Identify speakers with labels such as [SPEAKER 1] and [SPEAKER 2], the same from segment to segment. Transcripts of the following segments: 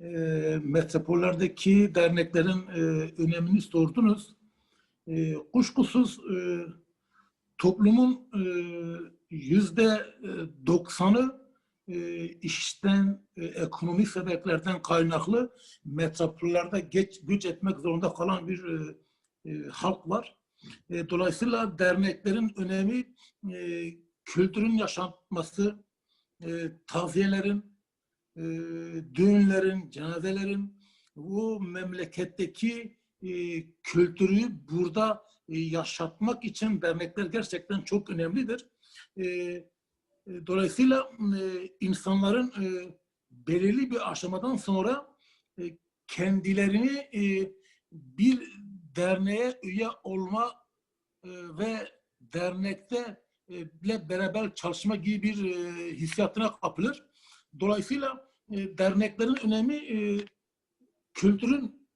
[SPEAKER 1] e, metropollerdeki derneklerin e, önemini sordunuz. E, kuşkusuz e, toplumun e, yüzde e, doksanı e, işten, e, ekonomik sebeplerden kaynaklı metropollerde geç, güç etmek zorunda kalan bir e, e, halk var. E, dolayısıyla derneklerin önemi e, kültürün yaşanması, e, tavsiyelerin, e, düğünlerin, cenazelerin bu memleketteki e, kültürü burada e, yaşatmak için dernekler gerçekten çok önemlidir. E, e, dolayısıyla insanların belirli bir aşamadan sonra kendilerini bir derneğe üye olma ve dernekte e, ile beraber çalışma gibi bir hissiyatına kapılır. Dolayısıyla e, derneklerin önemi e, kültürün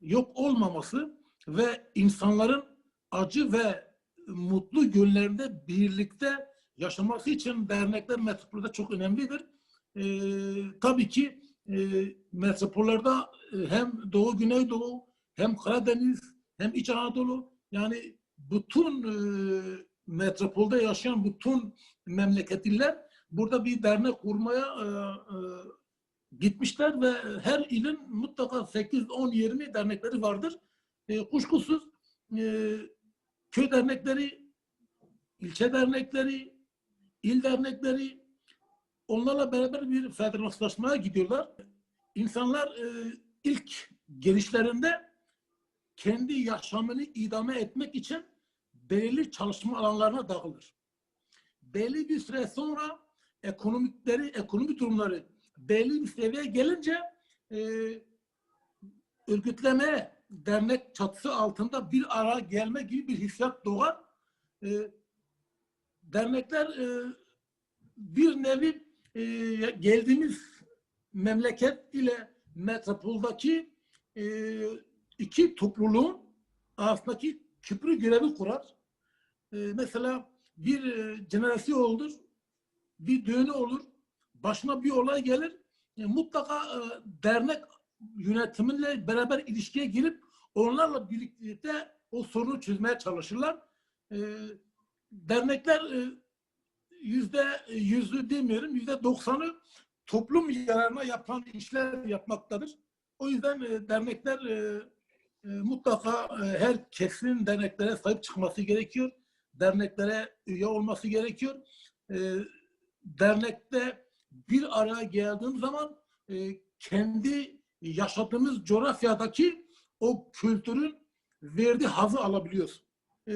[SPEAKER 1] yok olmaması ve insanların acı ve mutlu günlerinde birlikte yaşaması için dernekler metropolde çok önemlidir. E, tabii ki e, metropollerde hem Doğu, Güneydoğu, hem Karadeniz, hem İç Anadolu yani bütün e, metropolde yaşayan bütün memleketliler burada bir dernek kurmaya e, e, gitmişler ve her ilin mutlaka 8, 10, 20 dernekleri vardır. E, kuşkusuz e, köy dernekleri, ilçe dernekleri, il dernekleri onlarla beraber bir federasyonlaşmaya gidiyorlar. İnsanlar ilk gelişlerinde kendi yaşamını idame etmek için belirli çalışma alanlarına dağılır. Belli bir süre sonra ekonomikleri, ekonomik durumları belli bir seviyeye gelince e, örgütleme, dernek çatısı altında bir ara gelme gibi bir hissiyat doğar. E, dernekler e, bir nevi e, geldiğimiz memleket ile metropoldaki e, iki topluluğun arasındaki köprü görevi kurar. E, mesela bir e, cenazesi olur, bir düğünü olur, başına bir olay gelir, e, mutlaka e, dernek yönetimiyle beraber ilişkiye girip onlarla birlikte o sorunu çözmeye çalışırlar. E, dernekler e, yüzde yüzü demiyorum, yüzde doksanı toplum yararına yapılan işler yapmaktadır. O yüzden e, dernekler e, e, mutlaka e, her kesin derneklere sahip çıkması gerekiyor. Derneklere üye olması gerekiyor. E, dernekte bir araya geldiğim zaman e, kendi yaşadığımız coğrafyadaki o kültürün verdiği hazı alabiliyoruz. E,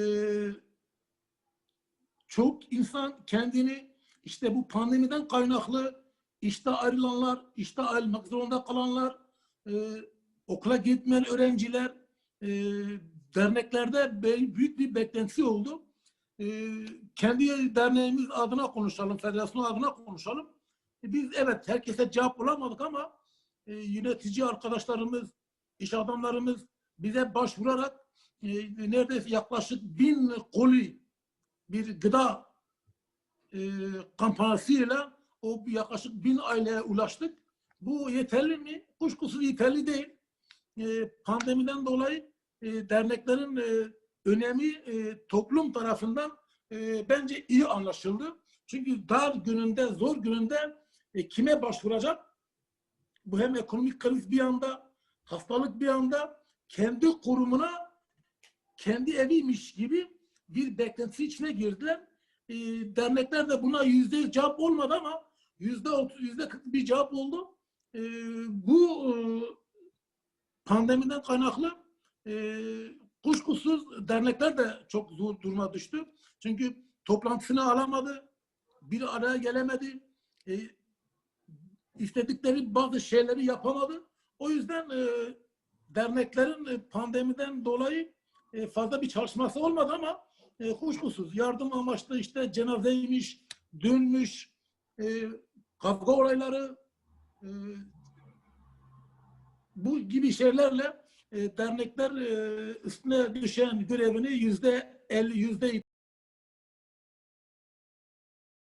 [SPEAKER 1] çok insan kendini işte bu pandemiden kaynaklı işte ayrılanlar, işte ayrılmak zorunda kalanlar, e, okula gitmeyen öğrenciler, e, derneklerde büyük bir beklentisi oldu. E, kendi derneğimiz adına konuşalım, federasyon adına konuşalım. E, biz evet herkese cevap bulamadık ama e, yönetici arkadaşlarımız, iş adamlarımız bize başvurarak e, neredeyse yaklaşık bin koli bir gıda e, kampanyasıyla o yaklaşık bin aileye ulaştık. Bu yeterli mi? Kuşkusuz yeterli değil. E, pandemiden dolayı e, derneklerin e, önemi e, toplum tarafından e, bence iyi anlaşıldı. Çünkü dar gününde, zor gününde e, kime başvuracak? Bu hem ekonomik kriz bir anda, hastalık bir anda kendi kurumuna kendi eviymiş gibi bir beklentisi içine girdiler. E, dernekler de buna yüzde yüz cevap olmadı ama yüzde otuz, yüzde kırk bir cevap oldu. E, bu e, pandemiden kaynaklı e, kuşkusuz dernekler de çok zor duruma düştü. Çünkü toplantısını alamadı, bir araya gelemedi, e, istedikleri bazı şeyleri yapamadı. O yüzden e, derneklerin e, pandemiden dolayı e, fazla bir çalışması olmadı ama e, kuşkusuz yardım amaçlı işte cenazeymiş, düğünmüş, e, kavga olayları, e, bu gibi şeylerle dernekler e, üstüne düşen görevini yüzde elli, yüzde